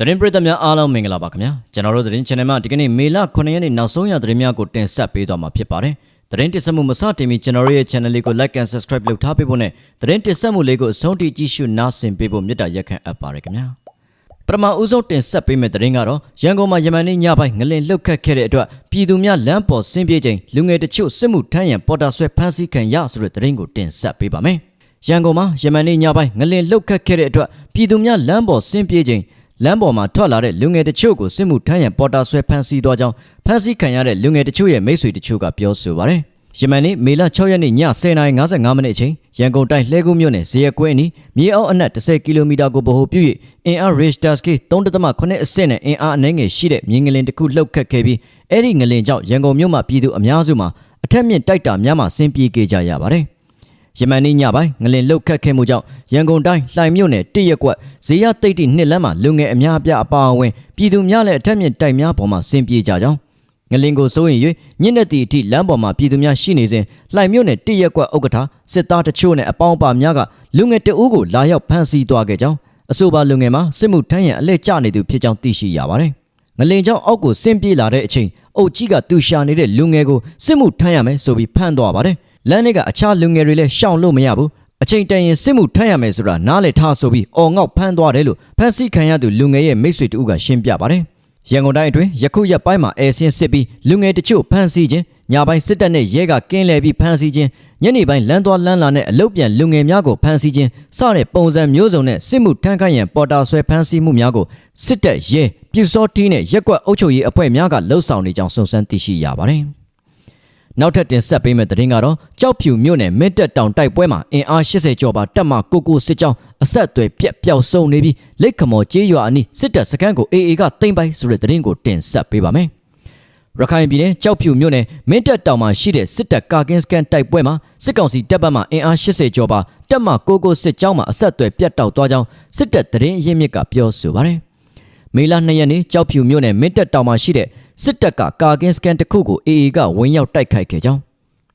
သတင်းပရိသတ်များအားလုံးမင်္ဂလာပါခင်ဗျာကျွန်တော်တို့သတင်း channel မှာဒီကနေ့မေလ9ရက်နေ့နောက်ဆုံးရသတင်းများကိုတင်ဆက်ပေးသွားမှာဖြစ်ပါတယ်သတင်းတင်ဆက်မှုမစတင်မီကျွန်တော်တို့ရဲ့ channel လေးကို like and subscribe လုပ်ထားပေးဖို့နဲ့သတင်းတင်ဆက်မှုလေးကိုအဆုံးထိကြည့်ရှုနားဆင်ပေးဖို့မေတ္တာရက်ခံအပ်ပါတယ်ခင်ဗျာပထမဦးဆုံးတင်ဆက်ပေးမယ့်သတင်းကတော့ရန်ကုန်မှာယမန်နေ့ညပိုင်းငလင်လှုပ်ခတ်ခဲ့တဲ့အတွက်ပြည်သူများလမ်းပေါ်ဆင်းပြေးချိန်လူငယ်တချို့စစ်မှုထမ်းရန်ပေါ်တာဆွဲဖမ်းဆီးခံရဆိုတဲ့သတင်းကိုတင်ဆက်ပေးပါမယ်ရန်ကုန်မှာယမန်နေ့ညပိုင်းငလင်လှုပ်ခတ်ခဲ့တဲ့အတွက်ပြည်သူများလမ်းပေါ်ဆင်းပြေးချိန် လမ်းပေါ်မှာထွက်လာတဲ့လူငယ်တချို့ကိုစစ်မှုထမ်းရန်ပေါ်တာဆွဲဖမ်းဆီးသွားကြောင်းဖမ်းဆီးခံရတဲ့လူငယ်တချို့ရဲ့မိတ်ဆွေတချို့ကပြောဆိုပါရယ်ယမန်နေ့မေလ6ရက်နေ့ည10:55မိနစ်အချိန်ရန်ကုန်တိုင်းလှဲကူးမြို့နယ်ဇေယျကွင်းအနီးမြေအောက်အနက်10ကီလိုမီတာကိုဗဟိုပြု၍အင်အား Richter scale 3.8အဆင့်နဲ့အင်အားအနည်းငယ်ရှိတဲ့မြေငလင်တစ်ခုလှုပ်ခတ်ခဲ့ပြီးအဲ့ဒီငလင်ကြောင့်ရန်ကုန်မြို့မှာပြည်သူအများစုမှာအထက်မြင့်တိုက်တာများမှာဆင်းပြေးခဲ့ကြရပါတယ်။ ယမန်နေ့ညပိုင်းငလင်လှုပ်ခတ်ခဲ့မှုကြောင့်ရန်ကုန်တိုင်းလှိုင်မြို့နယ်တရရက်ကွက်ဇေယျသိတ္တိနှစ်လမ်းမှာလူငယ်အများအပြားအပါအဝင်ပြည်သူများလည်းအထက်မြင့်တိုက်များပေါ်မှာဆင်းပြေးကြကြောင်းငလင်ကိုစိုးရင်၍ညစ်တဲ့တီအထိလမ်းပေါ်မှာပြည်သူများရှိနေစဉ်လှိုင်မြို့နယ်တရရက်ကွက်ဥက္ကဋ္ဌစစ်သားတချို့နဲ့အပေါင်းအပါများကလူငယ်တအူးကိုလာရောက်ဖမ်းဆီးသွားခဲ့ကြောင်းအဆိုပါလူငယ်မှာစစ်မှုထမ်းရန်အလဲကျနေသူဖြစ်ကြောင်းသိရှိရပါတယ်ငလင်ကြောင့်အောက်ကိုဆင်းပြေးလာတဲ့အချိန်အုတ်ကြီးကတူရှာနေတဲ့လူငယ်ကိုစစ်မှုထမ်းရမယ်ဆိုပြီးဖမ်းသွားပါတယ် လမ်းထဲကအခြားလူငယ်တွေလည်းရှောင်လို့မရဘူးအချိန်တန်ရင်စစ်မှုထမ်းရမယ်ဆိုတာနားလည်ထားဆိုပြီးအော်ငေါက်ဖမ်းသွားတယ်လို့ဖမ်းဆီးခံရသူလူငယ်ရဲ့မိတ်ဆွေတူကရှင်းပြပါတယ်ရန်ကုန်တိုင်းအတွင်းယခုရက်ပိုင်းမှာအဲဆင်းစစ်ပြီးလူငယ်တချို့ဖမ်းဆီးခြင်းညပိုင်းစစ်တပ်နဲ့ရဲကကင်းလဲပြီးဖမ်းဆီးခြင်းညနေပိုင်းလမ်းသွားလမ်းလာနဲ့အလုတ်ပြန်လူငယ်များကိုဖမ်းဆီးခြင်းစတဲ့ပုံစံမျိုးစုံနဲ့စစ်မှုထမ်းခိုင်းရန်ပေါ်တာဆွဲဖမ်းဆီးမှုများကိုစစ်တပ်ရဲပြူစောတီးနဲ့ရက်ကွက်အုပ်ချုပ်ရေးအဖွဲ့များကလှုပ်ဆောင်နေကြောင်းစုံစမ်းသိရှိရပါတယ် နောက်ထပ်တင်ဆက်ပေးမယ့်သတင်းကတော့ကြောက်ဖြူမြို့နယ်မင်းတက်တောင်တိုက်ပွဲမှာအင်အား80ကျော်ပါတပ်မကိုကိုစစ်ကြောင်းအဆက်အသွယ်ပြက်ပျောက်ဆုံးနေပြီးလက်ခမော်ကျေးရွာအနီးစစ်တပ်စခန်းကို AA ကတင်ပိုက်ဆိုတဲ့သတင်းကိုတင်ဆက်ပေးပါမယ်။ရခိုင်ပြည်နယ်ကြောက်ဖြူမြို့နယ်မင်းတက်တောင်မှာရှိတဲ့စစ်တပ်ကာကင်းစကန်တိုက်ပွဲမှာစစ်ကောင်စီတပ်ဘက်မှအင်အား80ကျော်ပါတပ်မကိုကိုစစ်ကြောင်းမှာအဆက်အသွယ်ပြတ်တောက်သွားကြောင်းစစ်တပ်သတင်းအရင်းမြစ်ကပြောဆိုပါတယ်။မေလ2ရက်နေ့ကြောက်ဖြူမြို့နယ်မင်းတက်တောင်မှာရှိတဲ့ စစ်တပ်ကကာကင်းစကန်တစ်ခုကို AA ကဝင်ရောက်တိုက်ခိုက်ခဲ့ကြောင်း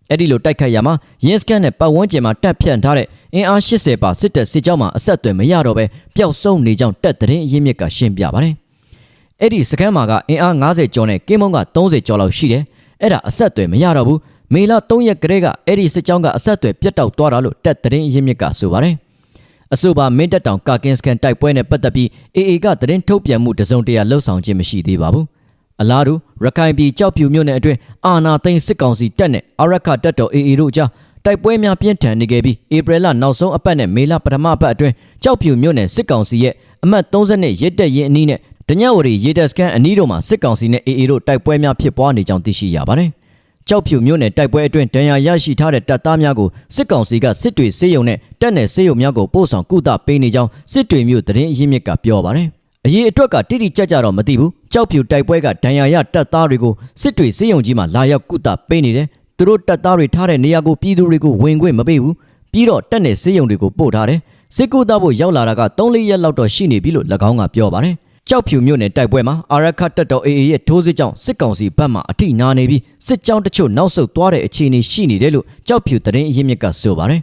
အဲ့ဒီလိုတိုက်ခိုက်ရမှာရင်းစကန်နဲ့ပတ်ဝန်းကျင်မှာတပ်ဖြန့်ထားတဲ့အင်အား80ပါစစ်တပ်စစ်ကြောင်းမှာအဆက်အသွယ်မရတော့ပဲပျောက်ဆုံးနေကြောင်းတပ်သတင်းအရင်းမြစ်ကရှင်းပြပါတယ်။အဲ့ဒီစကန်မှာကအင်အား90ကျော်နဲ့ကင်းမုံက30ကျော်လောက်ရှိတယ်။အဲ့ဒါအဆက်အသွယ်မရတော့ဘူး။မေလ3ရက်ကလေးကအဲ့ဒီစစ်ကြောင်းကအဆက်အသွယ်ပြတ်တောက်သွားတာလို့တပ်သတင်းအရင်းမြစ်ကဆိုပါတယ်။အဆိုပါမင်းတပ်တောင်ကာကင်းစကန်တိုက်ပွဲနဲ့ပတ်သက်ပြီး AA ကသတင်းထုတ်ပြန်မှုတစုံတရာလှုပ်ဆောင်ခြင်းမရှိသေးပါဘူး။ အလားတူရခိုင်ပြည်ကြောက်ဖြူမြို့နယ်အတွင်းအာနာသိန်းစစ်ကောင်စီတပ်နဲ့အရခတပ်တော် AA တို့ကြားတိုက်ပွဲများပြင်းထန်နေခဲ့ပြီးဧပြီလနောက်ဆုံးအပတ်နဲ့မေလပထမပတ်အတွင်းကြောက်ဖြူမြို့နယ်စစ်ကောင်စီရဲ့အမှတ်30ရဲတပ်ရင်အနီးနဲ့တညဝရီရေတပ်စကန်အနီးတို့မှာစစ်ကောင်စီနဲ့ AA တို့တိုက်ပွဲများဖြစ်ပွားနေကြောင်းသိရှိရပါတယ်။ကြောက်ဖြူမြို့နယ်တိုက်ပွဲအတွင်းဒဏ်ရာရရှိထားတဲ့တပ်သားများကိုစစ်ကောင်စီကစစ်တွေစေယုံနဲ့တပ်နယ်စေယုံများကိုပို့ဆောင်ကုသပေးနေကြောင်းစစ်တွေမြို့သတင်းအရင်းမြစ်ကပြောပါတယ်။အရေးအတွက်ကတိတိကျကျတော့မသိဘူး ကြောက်ဖြူတိုက်ပွဲကဒဏ်ရာရတပ်သားတွေကိုစစ်တွေစေယုံကြီးမှာလာရောက်ကုသပေးနေတယ်သူတို့တပ်သားတွေထားတဲ့နေရာကိုပြည်သူတွေကိုဝင်ခွင့်မပေးဘူးပြီးတော့တပ်နယ်စေယုံတွေကိုပို့ထားတယ်စစ်ကူသားဖို့ရောက်လာတာက3-4ရက်လောက်တော့ရှိနေပြီလို့၎င်းကပြောပါတယ်ကြောက်ဖြူမြို့နယ်တိုက်ပွဲမှာအာရခတ်တပ်တော် AA ရဲ့ထိုးစစ်ကြောင့်စစ်ကောင်စီဘက်မှအထိနာနေပြီးစစ်ကြောင်းတချို့နောက်ဆုတ်သွားတဲ့အခြေအနေရှိနေတယ်လို့ကြောက်ဖြူသတင်းအရင်းမြစ်ကဆိုပါတယ်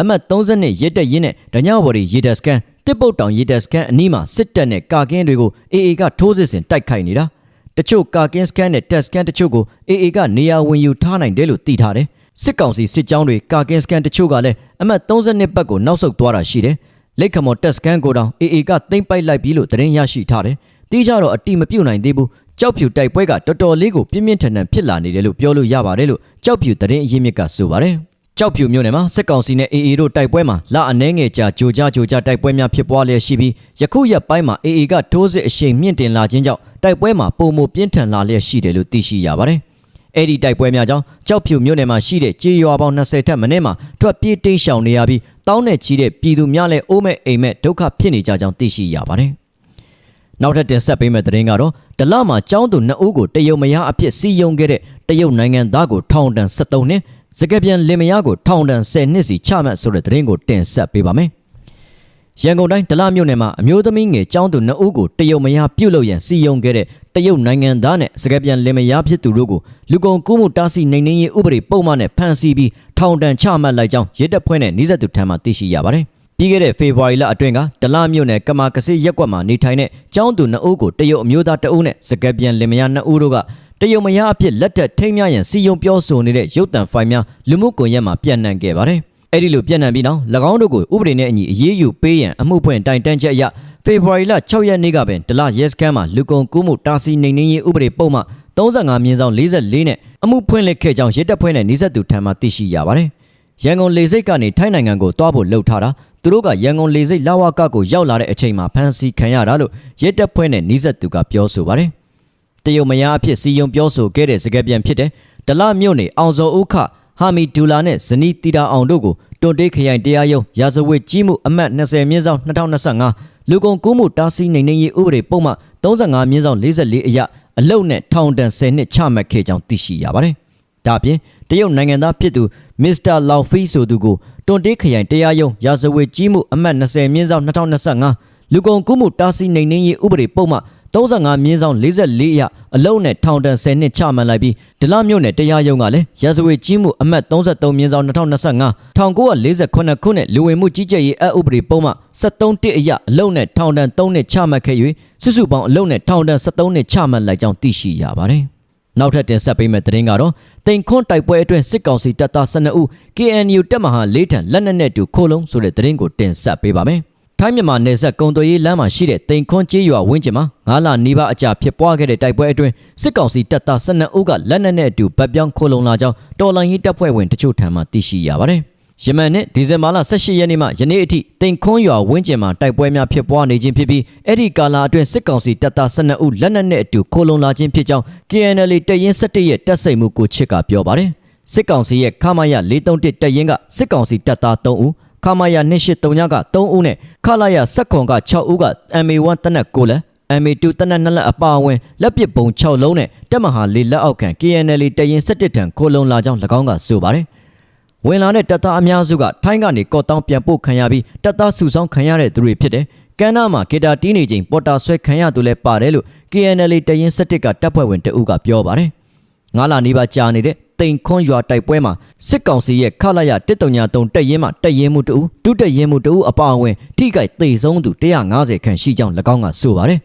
အမှတ်30ရက်တက်ရင်းနဲ့ဒညဝရီရေတပ်စကန် တစ်ပုတ်တောင်ရေတပ်စခန်းအနီးမှာစစ်တပ်နဲ့ကာကင်းတွေကို AA ကထိုးစစ်ဆင်တိုက်ခိုက်နေတာတချို့ကာကင်းစခန်းနဲ့တပ်စခန်းတချို့ကို AA ကနေရာဝင်ယူထားနိုင်တယ်လို့သိထားတယ်စစ်ကောင်စီစစ်ကြောင်းတွေကာကင်းစခန်းတချို့ကလည်းအမှတ်32ဘက်ကိုနောက်ဆုတ်သွားတာရှိတယ်လက်ခမော်တပ်စခန်းကိုတောင် AA ကသိမ်းပိုက်လိုက်ပြီလို့သတင်းရရှိထားတယ်တီးကြတော့အတိမပြုတ်နိုင်သေးဘူးကြောက်ဖြူတိုက်ပွဲကတော်တော်လေးကိုပြင်းပြင်းထန်ထန်ဖြစ်လာနေတယ်လို့ပြောလို့ရပါတယ်လို့ကြောက်ဖြူသတင်းအရင်းမြစ်ကဆိုပါတယ် ကြောက်ဖြူမြို့နယ်မှာစစ်ကောင်စီနဲ့ AA တို့တိုက်ပွဲမှာလအနှဲငယ်ကြာကြိုကြားကြိုကြားတိုက်ပွဲများဖြစ်ပွားလျက်ရှိပြီးယခုရက်ပိုင်းမှာ AA ကထိုးစစ်အရှိန်မြင့်တင်လာခြင်းကြောင့်တိုက်ပွဲမှာပုံမပြင်းထန်လာလျက်ရှိတယ်လို့သိရှိရပါတယ်။အဲ့ဒီတိုက်ပွဲများကြောင့်ကြောက်ဖြူမြို့နယ်မှာရှိတဲ့ကြေးရွာပေါင်း20ထက်မနည်းမှာထွက်ပြေးတိမ်းရှောင်နေရပြီးတောင်းနဲ့ချီတဲ့ပြည်သူများလည်းအိုးမဲ့အိမ်မဲ့ဒုက္ခဖြစ်နေကြကြောင်းသိရှိရပါတယ်။နောက်ထပ်တင်ဆက်ပေးမယ့်သတင်းကတော့ဒလမှာကျောင်းသူ2ဦးကိုတရုတ်မယားအဖြစ်စီယုံခဲ့တဲ့တရုတ်နိုင်ငံသားကိုထောင်ဒဏ်73နှစ် စကပြန်လင်မယားကိုထောင်ဒဏ်10နှစ်စီချမှတ်ဆိုတဲ့သတင်းကိုတင်ဆက်ပေးပါမယ်။ရန်ကုန်တိုင်းဒလမြို့နယ်မှာအမျိုးသမီးငယ်ကျောင်းသူ2ဦးကိုတရုတ်မယားပြုတ်လို့ရန်စီယုံခဲ့တဲ့တရုတ်နိုင်ငံသားနဲ့စကပြန်လင်မယားဖြစ်သူတို့ကိုလူကုန်ကူးမှုတားဆီးနိုင်နေရေးဥပဒေပုံမှန်နဲ့ဖမ်းဆီးပြီးထောင်ဒဏ်ချမှတ်လိုက်ကြောင်းရဲတပ်ဖွဲ့နဲ့နှိစက်သူထံမှသိရှိရပါတယ်။ဖပြီးခဲ့တဲ့ဖေဖော်ဝါရီလအတွင်းကဒလမြို့နယ်ကမာကစစ်ရက်ကွက်မှာနေထိုင်တဲ့ကျောင်းသူနှစ်ဦးကိုတရုတ်အမျိုးသားတအုပ်နဲ့စကက်ပြန်လင်မယားနှစ်ဦးတို့က တရုတ်မယားအဖြစ်လက်တက်ထိမ်းမြရန်စီယုံပြောဆိုနေတဲ့ရုပ်တံဖိုင်များလူမှုကွန်ရက်မှာပြန့်နှံ့ခဲ့ပါတယ်။အဲ့ဒီလိုပြန့်နှံ့ပြီးနောက်၎င်းတို့ကိုဥပဒေနဲ့အညီအရေးယူပေးရန်အမှုဖွင့်တိုင်တန်းချက်အရဖေဖော်ဝါရီလ6ရက်နေ့ကပင်ဒလရဲစခန်းမှာလူကုန်ကူးမှုတာစီနေနေရေးဥပဒေပုံမှန်35မြင်းဆောင်44နဲ့အမှုဖွင့်လှစ်ခဲ့ကြောင်းရဲတပ်ဖွဲ့နဲ့နှိစက်သူထံမှသိရှိရပါတယ်။ရန်ကုန်လေဆိပ်ကနေထိုင်းနိုင်ငံကိုတွားဖို့လှုပ်ထားတာသူတို့ကရန်ကုန်လေဆိပ်လာဝကကိုရောက်လာတဲ့အချိန်မှာဖမ်းဆီးခံရတာလို့ရဲတပ်ဖွဲ့နဲ့နှိစက်သူကပြောဆိုပါတယ်။ တရုတ်မယားအဖြစ်စီယုံပြောဆိုခဲ့တဲ့စကားပြန်ဖြစ်တဲ့ဒလမြို့နေအောင်စောဥခဟာမီဒူလာနဲ့ဇနီးတီတာအောင်တို့ကိုတွန်တေးခရိုင်တရားရုံးရာဇဝတ်ကြီးမှုအမှတ်20မြင်းဆောင်2025လူကုန်ကူးမှုတားဆီးနိုင်နေရေးဥပဒေပုံမှန်35မြင်းဆောင်44အရအလုတ်နဲ့ထောင်ဒဏ်10နှစ်ချမှတ်ခဲ့ကြောင်းသိရှိရပါတယ်။ဒါ့အပြင်တရုတ်နိုင်ငံသားဖြစ်သူမစ္စတာလောက်ဖီဆိုသူကိုတွန်တေးခရိုင်တရားရုံးရာဇဝတ်ကြီးမှုအမှတ်20မြင်းဆောင်2025လူကုန်ကူးမှုတားဆီးနိုင်နေရေးဥပဒေပုံမှန် 35မြင်းဆောင်44အရအလုံးနဲ့ထောင်ဒဏ်10နှစ်ချမှတ်လိုက်ပြီးဒလမြို့နယ်တရားရုံးကလည်းရာဇဝတ်ကြီးမှုအမှတ်33မြင်းဆောင်2025 1948ခုနှစ်လူဝင်မှုကြီးကြပ်ရေးအဥပဒေပုံမှ73တစ်အရအလုံးနဲ့ထောင်ဒဏ်3နှစ်ချမှတ်ခဲ့၍စုစုပေါင်းအလုံးနဲ့ထောင်ဒဏ်73နှစ်ချမှတ်လိုက်ကြောင်းသိရှိရပါတယ်။နောက်ထပ်တင်ဆက်ပေးမယ့်သတင်းကတော့တိန်ခွန်းတိုက်ပွဲအတွင်းစစ်ကောင်စီတပ်သား12ဦး KNU တပ်မဟာ၄ထံလက်နက်နဲ့တူခိုးလုံးဆိုတဲ့သတင်းကိုတင်ဆက်ပေးပါမယ်။ ထိုင်းမြန်မာနယ်စပ်ကုံသွေးရေးလမ်းမှာရှိတဲ့တိန်ခွန်းကျေးရွာဝင်းကျင်မှာငါးလနီးပါးအကြာဖြစ်ပွားခဲ့တဲ့တိုက်ပွဲအတွင်းစစ်ကောင်စီတပ်သား12ဦးကလက်နက်နဲ့အတူဗတ်ပြောင်းခိုးလုံလာကြောင်းတော်လိုင်းရေးတပ်ဖွဲ့ဝင်တချို့ထံမှသိရှိရပါတယ်။ယမန်နဲ့ဒီဇင်ဘာလ18ရက်နေ့မှယနေ့အထိတိန်ခွန်းရွာဝင်းကျင်မှာတိုက်ပွဲများဖြစ်ပွားနေခြင်းဖြစ်ပြီးအဲ့ဒီကာလအတွင်းစစ်ကောင်စီတပ်သား12ဦးလက်နက်နဲ့အတူခိုးလုံလာခြင်းဖြစ်ကြောင်း KNL တရင်17ရဲ့တပ်စိတ်မှုကိုချစ်ကပြောပါတယ်။စစ်ကောင်စီရဲ့ခမာယ431တပ်ရင်းကစစ်ကောင်စီတပ်သား3ဦး ခမာယာ283ညက3ဦးနဲ့ခလာယာ7ခွန်က6ဦးက MA1 တနက်9လက် MA2 တနက်2လက်အပါအဝင်လက်ပစ်ပုံ6လုံးနဲ့တက်မဟာလေးလက်အောက်ခံ KNL တရင်17တန်ခိုလုံလာကြောင်း၎င်းကဆိုပါတယ်။ဝင်လာတဲ့တပ်သားအများစုကထိုင်းကနေကော့တောင်းပြန်ပို့ခံရပြီးတပ်သားစုဆောင်းခံရတဲ့သူတွေဖြစ်တယ်။ကမ်းနားမှာဂီတာတီးနေချိန်ပေါ်တာဆွဲခံရသူလည်းပါတယ်လို့ KNL တရင်17ကတပ်ဖွဲ့ဝင်တအုပ်ကပြောပါတယ်။ ငါးလာနေပါကြာနေတဲ့တိန်ခွန်းရွာတိုက်ပွဲမှာစစ်ကောင်စီရဲ့ခလာရ133တက်ရင်မှတက်ရင်မှုတူဒုတက်ရင်မှုတူအပါအဝင်ထိခိုက်သေဆုံးသူ150ခန့်ရှိကြောင်း၎င်းကဆိုပါတယ်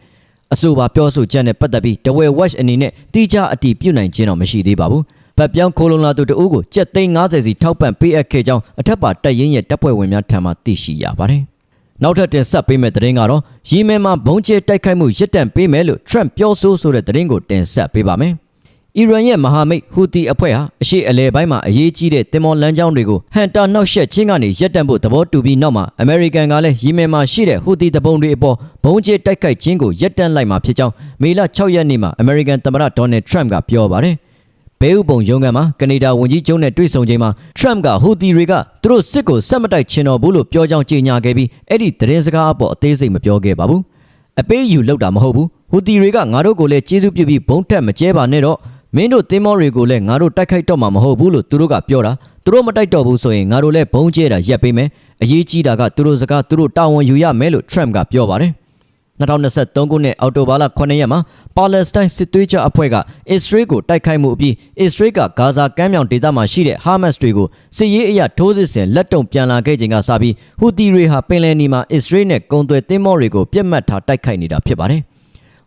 အဆိုပါပြောဆိုချက်နဲ့ပတ်သက်ပြီးတဝဲ watch အနေနဲ့တိကျအတည်ပြုနိုင်ခြင်းတော့မရှိသေးပါဘူးဗတ်ပြောင်းခိုးလုံလာသူတဦးကိုကြက်သိန်း90စီထောက်ပံ့ပေးအပ်ခဲ့ကြောင်းအထက်ပါတက်ရင်ရဲ့တပ်ဖွဲ့ဝင်များထံမှသိရှိရပါတယ်နောက်ထပ်တင်ဆက်ပေးမယ့်သတင်းကတော့ယီမင်မှာဘုံကျဲတိုက်ခိုက်မှုရစ်တန့်ပေးမယ်လို့ Trump ပြောဆိုဆိုတဲ့သတင်းကိုတင်ဆက်ပေးပါမယ်။ အီရန်ရဲ့မဟာမိတ်ဟူသီအဖွဲ့ဟာအရှိအလဲပိုင်းမှာအရေးကြီးတဲ့တင်မော်လမ်းကြောင်းတွေကိုဟန်တာနှောက်ယှက်ခြင်းကနေရပ်တန့်ဖို့သဘောတူပြီးနောက်မှာအမေရိကန်ကလည်းယီမင်မှာရှိတဲ့ဟူသီတပုံတွေအပေါ်ဘုံကျဲတိုက်ခိုက်ခြင်းကိုရပ်တန့်လိုက်မှာဖြစ်ကြောင်းမေလ6ရက်နေ့မှာအမေရိကန်သမ္မတဒေါ်နယ်ထရမ့်ကပြောပါတယ်ဘဲဥပုံရုံးကန်မှာကနေဒါဝန်ကြီးချုပ်နဲ့တွေ့ဆုံချိန်မှာ Trump ကဟူသီတွေကသူတို့စစ်ကိုဆက်မတိုက်ချင်တော့ဘူးလို့ပြောကြောင်းကြေညာခဲ့ပြီးအဲ့ဒီသတင်းစကားအပေါ်အသေးစိတ်မပြောခဲ့ပါဘူးအပေးယူလောက်တာမဟုတ်ဘူးဟူသီတွေကငါတို့ကိုလည်းကျေးဇူးပြုပြီးဘုံထက်မကျဲပါနဲ့တော့ မင်းတို့သင်းမောတွေကိုလည်းငါတို့တိုက်ခိုက်တော့မှာမဟုတ်ဘူးလို့သူတို့ကပြောတာသူတို့မတိုက်တော့ဘူးဆိုရင်ငါတို့လည်းဘုံကျဲတာရက်ပေးမယ်အရေးကြီးတာကသူတို့စကားသူတို့တာဝန်ယူရမယ်လို့ Trump ကပြောပါတယ်2023ခုနှစ်အောက်တိုဘာလ9ရက်မှာပါလက်စတိုင်းစစ်သွေးကြအဖွဲ့ကအစ္စရေးကိုတိုက်ခိုက်မှုအပြီးအစ္စရေးကဂါဇာကမ်းမြောင်ဒေသမှာရှိတဲ့ဟာမတ်စ်တွေကိုစစ်ရေးအရထိုးစစ်ဆင်လက်တုံပြန်လာခဲ့ချိန်ကစပြီးဟူသီတွေဟာပင်လယ်နီမှာအစ္စရေးနဲ့ကုန်းသွယ်သင်းမောတွေကိုပြစ်မှတ်ထားတိုက်ခိုက်နေတာဖြစ်ပါတယ်။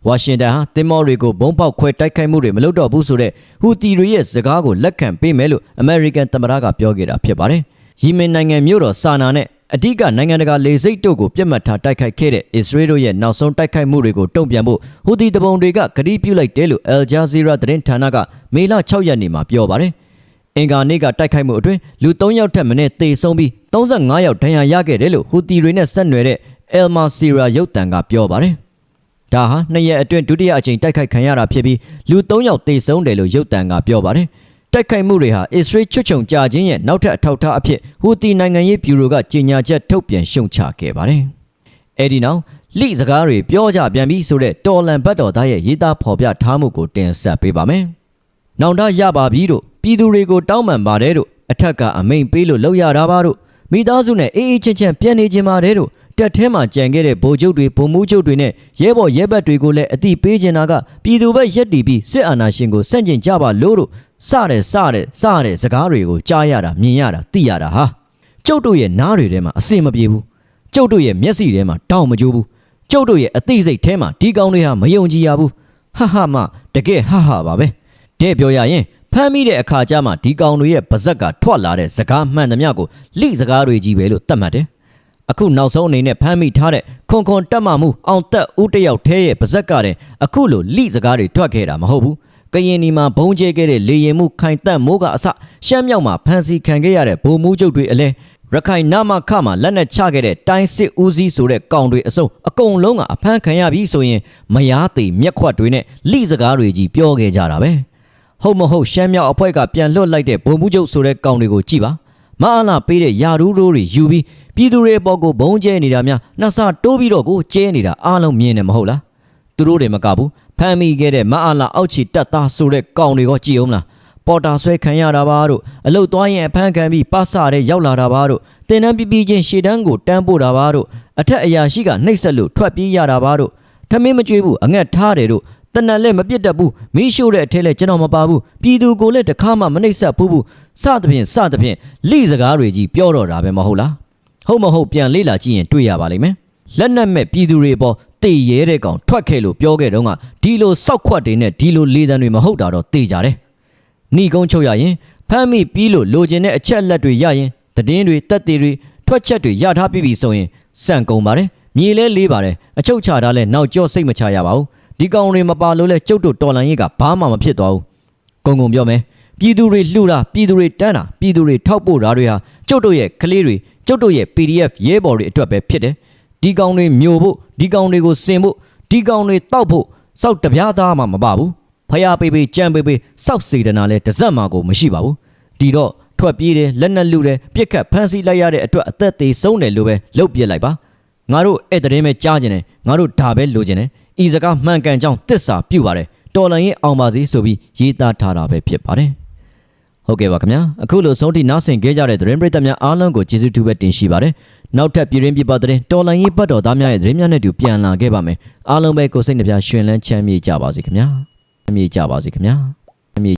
ဝါရှင်တန်ဟာသင်္ဘောတွေကိုဘုံပေါက်ခွဲတိုက်ခိုက်မှုတွေမလုပ်တော့ဘူးဆိုတဲ့ဟူတီတွေရဲ့စကားကိုလက်ခံပေးမယ်လို့အမေရိကန်သမ္မတကပြောခဲ့တာဖြစ်ပါတယ်။ယီမင်နိုင်ငံမြို့တော်ဆာနာနဲ့အဓိကနိုင်ငံတကာလေဆိပ်တို့ကိုပြစ်မှတ်ထားတိုက်ခိုက်ခဲ့တဲ့အစ္စရေးတို့ရဲ့နောက်ဆုံးတိုက်ခိုက်မှုတွေကိုတုံ့ပြန်ဖို့ဟူတီတပုံတွေကကတိပြုလိုက်တယ်လို့ Al Jazeera သတင်းဌာနကမေလ6ရက်နေ့မှာပြောပါတယ်။အင်္ဂါနေ့ကတိုက်ခိုက်မှုအတွင်းလူ3ယောက်ထက်မနည်းသေဆုံးပြီး35ယောက်ဒဏ်ရာရခဲ့တယ်လို့ဟူတီတွေနဲ့ဆက်နွယ်တဲ့ El Masira ရုပ်သံကပြောပါတယ်။ ဒါဟာနှစ်ရက်အတွင်းဒုတိယအကြိမ်တိုက်ခိုက်ခံရတာဖြစ်ပြီးလူ၃ယောက်သေဆုံးတယ်လို့ရုပ်တံကပြောပါတယ်။တိုက်ခိုက်မှုတွေဟာအစ္စရေးချွတ်ချုံကြာခြင်းရဲ့နောက်ထပ်အထောက်အထားအဖြစ်ဟူတီနိုင်ငံရေးဗျူရိုကကြေညာချက်ထုတ်ပြန်ရှုံချခဲ့ပါတယ်။အဲဒီနောက်လိစကားတွေပြောကြပြန်ပြီးဆိုတဲ့တော်လန်ဘတ်တော်သားရဲ့ရေးသားဖော်ပြထားမှုကိုတင်ဆက်ပေးပါမယ်။နောင်တရပါပြီတို့ပြည်သူတွေကိုတောင်းပန်ပါတယ်တို့အထက်ကအမိန်ပေးလို့လောက်ရတာပါတို့မိသားစုနဲ့အေးအေးချမ်းချမ်းပြန်နေခြင်းပါတယ်တို့ တက်ထဲမှာကြံခဲ့တဲ့ဗိုလ်ချုပ်တွေဗိုလ်မှူးချုပ်တွေနဲ့ရဲဘော်ရဲဘက်တွေကိုလည်းအတိပေးချင်တာကပြည်သူဘက်ရက်တီပြီးစစ်အာဏာရှင်ကိုဆန့်ကျင်ကြပါလို့တို့စတဲ့စတဲ့စတဲ့စကားတွေကိုကြားရတာမြင်ရတာသိရတာဟာကျုပ်တို့ရဲ့နားတွေထဲမှာအစင်မပြေဘူးကျုပ်တို့ရဲ့မျက်စိထဲမှာတောင်းမကြိုးဘူးကျုပ်တို့ရဲ့အသိစိတ်ထဲမှာဒီကောင်တွေဟာမယုံကြည်ရဘူးဟာဟာမတကယ်ဟာဟာပါပဲတဲ့ပြောရရင်ဖမ်းမိတဲ့အခါကျမှဒီကောင်တွေရဲ့ပါဇက်ကထွက်လာတဲ့စကားမှန်သမျှကိုလိစကားတွေကြီးပဲလို့သတ်မှတ်တယ် အခုနောက်ဆုံးအနေနဲ့ဖမ်းမိထားတဲ့ခွန်ခွန်တက်မှမှုအောင်သက်ဦးတယောက်သေးရဲ့ပါဇက်ကတဲ့အခုလိုလိစကားတွေထွက်ခဲ့တာမဟုတ်ဘူးကရင်နီမှာဘုံကျဲခဲ့တဲ့လေရင်မှုခိုင်တက်မိုးကအစရှမ်းမြောက်မှာဖမ်းဆီးခံခဲ့ရတဲ့ဗိုလ်မှူးချုပ်တွေအလဲရခိုင်နာမခမှာလက်နက်ချခဲ့တဲ့တိုင်းစစ်ဦးစီးဆိုတဲ့ကောင်တွေအစုံအကုန်လုံးကအဖမ်းခံရပြီဆိုရင်မယားသေးမျက်ခွက်တွေနဲ့လိစကားတွေကြီးပြောခဲ့ကြတာပဲဟုတ်မဟုတ်ရှမ်းမြောက်အဖွဲ့ကပြန်လွတ်လိုက်တဲ့ဗိုလ်မှူးချုပ်ဆိုတဲ့ကောင်တွေကိုကြည့်ပါ မအားလာပေးတဲ့ယာရူးရိုးတွေယူပြီးပြည်သူတွေအပေါ်ကိုဘုံကျဲနေတာများနှဆတိုးပြီးတော့ကိုကျဲနေတာအားလုံးမြင်နေမဟုတ်လားသူတို့တွေမကဘူးဖမ်းမိခဲ့တဲ့မအားလာအောက်ချီတက်သားဆိုတဲ့ကောင်တွေကကြည်အောင်လားပေါ်တာဆွဲခံရတာပါတို့အလုတ်သွားရင်အဖမ်းခံပြီးပတ်စတဲ့ရောက်လာတာပါတို့တင်တန်းပြပြချင်းရှေ့တန်းကိုတန်းပို့တာပါတို့အထက်အရာရှိကနှိပ်ဆက်လို့ထွက်ပြေးရတာပါတို့ထမင်းမကြွေးဘူးအငတ်ထားတယ်တို့တနက်လည်းမပြစ်တတ်ဘူးမီးရှို့တဲ့အထက်လည်းကျွန်တော်မပါဘူးပြည်သူကိုလည်းတခါမှမနှိပ်ဆက်ဘူးဘူး စသဖြင့်စသဖြင့်လိစကားတွေကြီးပြောတော့တာပဲမဟုတ်လားဟုတ်မဟုတ်ပြန်လေ့လာကြည့်ရင်တွေ့ရပါလိမ့်မယ်လက်နက်မဲ့ပြည်သူတွေပေါ်တေရဲတဲ့ကောင်ထွက်ခဲ့လို့ပြောခဲ့တော့ကဒီလိုစောက်ခွက်တွေနဲ့ဒီလိုလေတံတွေမဟုတ်တာတော့တေကြတယ်။နှီကုန်းချုပ်ရရင်ဖမ်းမိပြီးလို့လိုချင်တဲ့အချက်လက်တွေရရင်သတင်းတွေတက်တွေတွေထွက်ချက်တွေရထားပြီးပြီဆိုရင်စန့်ကုန်ပါတယ်။မြေလဲလေးပါတယ်အချုပ်ချထားလဲနောက်ကျောစိတ်မချရပါဘူး။ဒီကောင်တွေမပါလို့လဲကျုပ်တို့တော်လန်ရေးကဘာမှမဖြစ်သွားဘူး။ကုံကုံပြောမယ် ပြည်သူတွေလှူတာပြည်သူတွေတန်းတာပြည်သူတွေထောက်ပို့တာတွေဟာကျုပ်တို့ရဲ့ကလေးတွေကျုပ်တို့ရဲ့ PDF ရဲဘော်တွေအတွက်ပဲဖြစ်တယ်။ဒီကောင်တွေမျိုးဖို့ဒီကောင်တွေကိုစင်ဖို့ဒီကောင်တွေတောက်ဖို့စောက်တပြားသားမှမပါဘူးဖယားပေးပေးကြံပေးပေးစောက်စေတနာလဲတစ်စက်မှကိုမရှိပါဘူးဒီတော့ထွက်ပြေးတယ်လက်နက်လူတယ်ပြစ်ခတ်ဖမ်းဆီးလိုက်ရတဲ့အတွက်အသက်သေးဆုံးတယ်လို့ပဲလှုပ်ပြစ်လိုက်ပါငါတို့အဲ့တဲ့ပဲကြားကျင်တယ်ငါတို့ဒါပဲလိုချင်တယ်ဤစကားမှန်ကန်ကြောင်းတစ္ဆာပြုပါတယ်တော်လန်ရင်အောင်ပါစေဆိုပြီးရေးသားထားတာပဲဖြစ်ပါတယ် ဟုတ်ကဲ့ပါခင်ဗျာအခုလိုဆုံးထိနောက်ဆင်ခဲ့ကြတဲ့သတင်းပရိသတ်များအားလုံးကိုကျေးဇူးတူပဲတင်ရှိပါတယ်နောက်ထပ်ပြည်ရင်းပြပသတင်းတော်လိုင်းရေးပတ်တော်သားများရဲ့သတင်းများနဲ့တူပြန်လာခဲ့ပါမယ်အားလုံးပဲကိုယ်စိတ်နှပြရှင်လန်းချမ်းမြေ့ကြပါစေခင်ဗျာချမ်းမြေ့ကြပါစေခင်ဗျာ